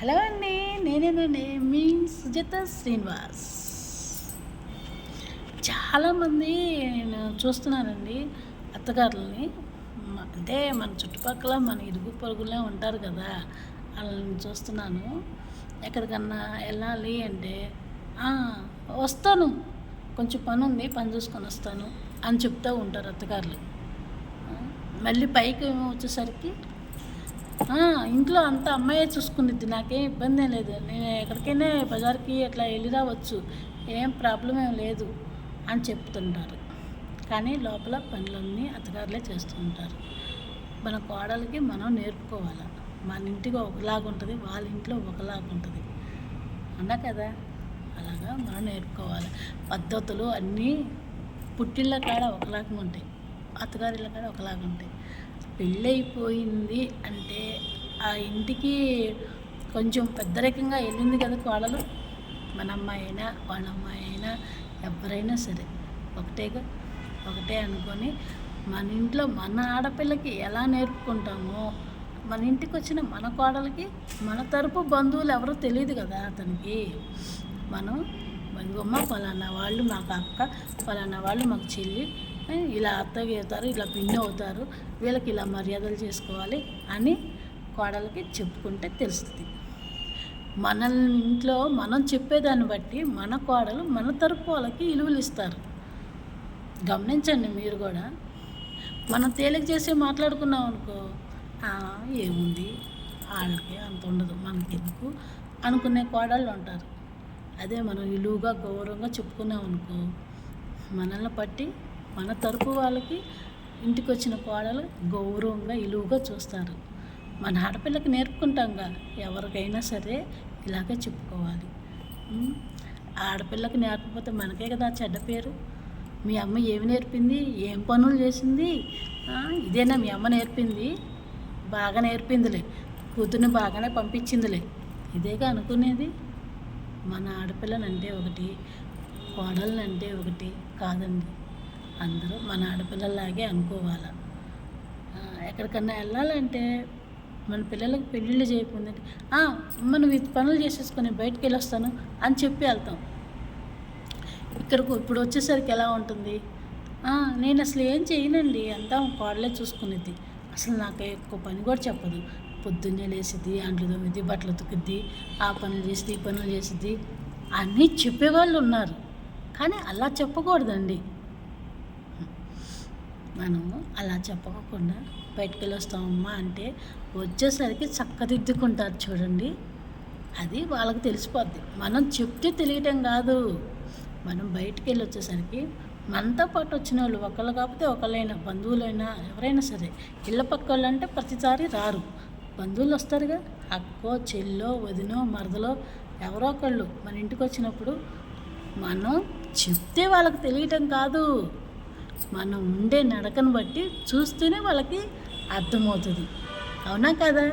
Hello అండి నేనేనండి మీ సుజిత శ్రీనివాస్. చాలామంది నేను చూస్తున్నానండి అత్తగారులని. అంటే మన చుట్టుపక్కల మన ఇరుగు పొరుగులే ఉంటారు కదా వాళ్ళని చూస్తున్నాను. ఎక్కడికన్నా వెళ్ళాలి అంటే వస్తాను. కొంచెం పని ఉంది పని చూసుకొని వస్తాను అని చెప్తూ ఉంటారు అత్తగారులు. మళ్ళీ పైకి వచ్చేసరికి ఇంట్లో అంతా అమ్మాయే చూసుకునిద్ది నాకేం ఇబ్బంది ఏం లేదు. నేను ఎక్కడికైనా బజార్కి అట్లా వెళ్ళి రావచ్చు. ఏం ప్రాబ్లం ఏం లేదు అని చెప్తుంటారు. కానీ లోపల పనులన్నీ అత్తగారులే చేస్తుంటారు. మన కోడలకి మనం నేర్పుకోవాలి. మన ఇంటికి ఒకలాగా ఉంటుంది వాళ్ళ ఇంట్లో ఒకలాగా ఉంటుంది అన్నా కదా? అలాగా మనం నేర్పుకోవాలి. పద్ధతులు అన్నీ పుట్టిళ్ళ కాడ ఒకలాగా ఉంటాయి. అత్తగారిళ్ళ కాడ ఒకలాగా ఉంటాయి పెళ్ళైపోయింది అంటే ఆ ఇంటికి కొంచెం పెద్దరికంగా వెళ్ళింది కదా కోడలు. మన అమ్మాయి అయినా వాళ్ళ అమ్మాయి అయినా ఎవరైనా సరే ఒకటేగా ఒకటే అనుకొని మన ఇంట్లో మన ఆడపిల్లకి ఎలా నేర్పుకుంటామో మన ఇంటికి వచ్చిన మన కోడలకి మన తరపు బంధువులు ఎవరో తెలియదు కదా అతనికి. మనం ఇదిగోమ్మ ఫలానా వాళ్ళు మాకు అక్క ఫలానా వాళ్ళు మాకు చెల్లి ఇలా అత్తగా అవుతారు ఇలా పిన్ని అవుతారు వీళ్ళకి ఇలా మర్యాదలు చేసుకోవాలి అని కోడలకి చెప్పుకుంటే తెలుస్తుంది. మన ఇంట్లో మనం చెప్పేదాన్ని బట్టి మన కోడలు మన తరపు వాళ్ళకి విలువలు ఇస్తారు. గమనించండి మీరు కూడా. మనం తేలిక చేసి మాట్లాడుకున్నాం అనుకో ఏముంది? వాళ్ళకి అంత ఉండదు మనకెందుకు? అనుకునే కోడళ్ళు ఉంటారు. అదే మనం ఇలువుగా గౌరవంగా చెప్పుకున్నాం అనుకో మనల్ని పట్టి మన తరపు వాళ్ళకి ఇంటికి వచ్చిన కోడలు గౌరవంగా ఇలువుగా చూస్తారు. మన ఆడపిల్లకి నేర్పుకుంటాంగా ఎవరికైనా సరే ఇలాగే చెప్పుకోవాలి. ఆడపిల్లకు ఆడపిల్లకి నేర్పకపోతే మనకే కదా చెడ్డ పేరు. మీ అమ్మ ఏమి నేర్పింది? ఏం పనులు చేసింది? ఇదేనా మీ అమ్మ నేర్పింది? బాగా నేర్పిందిలే. కూతుర్ని బాగానే పంపించిందిలే. ఇదేగా అనుకునేది? మన ఆడపిల్లలంటే ఒకటి కోడలంటే ఒకటి కాదండి. అందరూ మన ఆడపిల్లలాగే అనుకోవాలి? ఎక్కడికన్నా వెళ్ళాలంటే మన పిల్లలకు పెళ్ళిళ్ళు చేయకుండా మనం ఈ పనులు చేసేసుకొని బయటకు వెళ్ళొస్తాను అని చెప్పి వెళ్తాం. ఇక్కడికి ఇప్పుడు వచ్చేసరికి ఎలా ఉంటుంది? నేను అసలు ఏం చేయనండి అంతా కోడలే చూసుకునేది అసలు నాకు ఎక్కువ పని కూడా చెప్పదు. పొద్దున్నే లేసిద్ది అంట్లు తొమ్మిది బట్టలు ఉతుకుద్ది ఆ పనులు చేసిద్ది ఈ పనులు చేసిద్ది అన్నీ చెప్పేవాళ్ళు ఉన్నారు. కానీ అలా చెప్పకూడదండి. మనము అలా చెప్పకుండా బయటకు వెళ్ళొస్తామమ్మా అంటే వచ్చేసరికి చక్కదిద్దుకుంటారు చూడండి. అది వాళ్ళకి తెలిసిపోద్ది. మనం చెప్తే తెలియటం కాదు. మనం బయటికి వెళ్ళి వచ్చేసరికి మనతో పాటు వచ్చిన వాళ్ళు ఒకళ్ళు కాకపోతే ఒకళ్ళైనా బంధువులైనా ఎవరైనా సరే ఇళ్ళ పక్క వాళ్ళు అంటే ప్రతిసారి రారు. బంధువులు వస్తారుగా. అక్కో చెల్లో వదినో మరదలో ఎవరో ఒకళ్ళు మన ఇంటికి వచ్చినప్పుడు మనం చెప్తే వాళ్ళకి తెలియటం కాదు. మనం ఉండే నడకను బట్టి చూస్తేనే వాళ్ళకి అర్థమవుతుంది. అవునా కదా?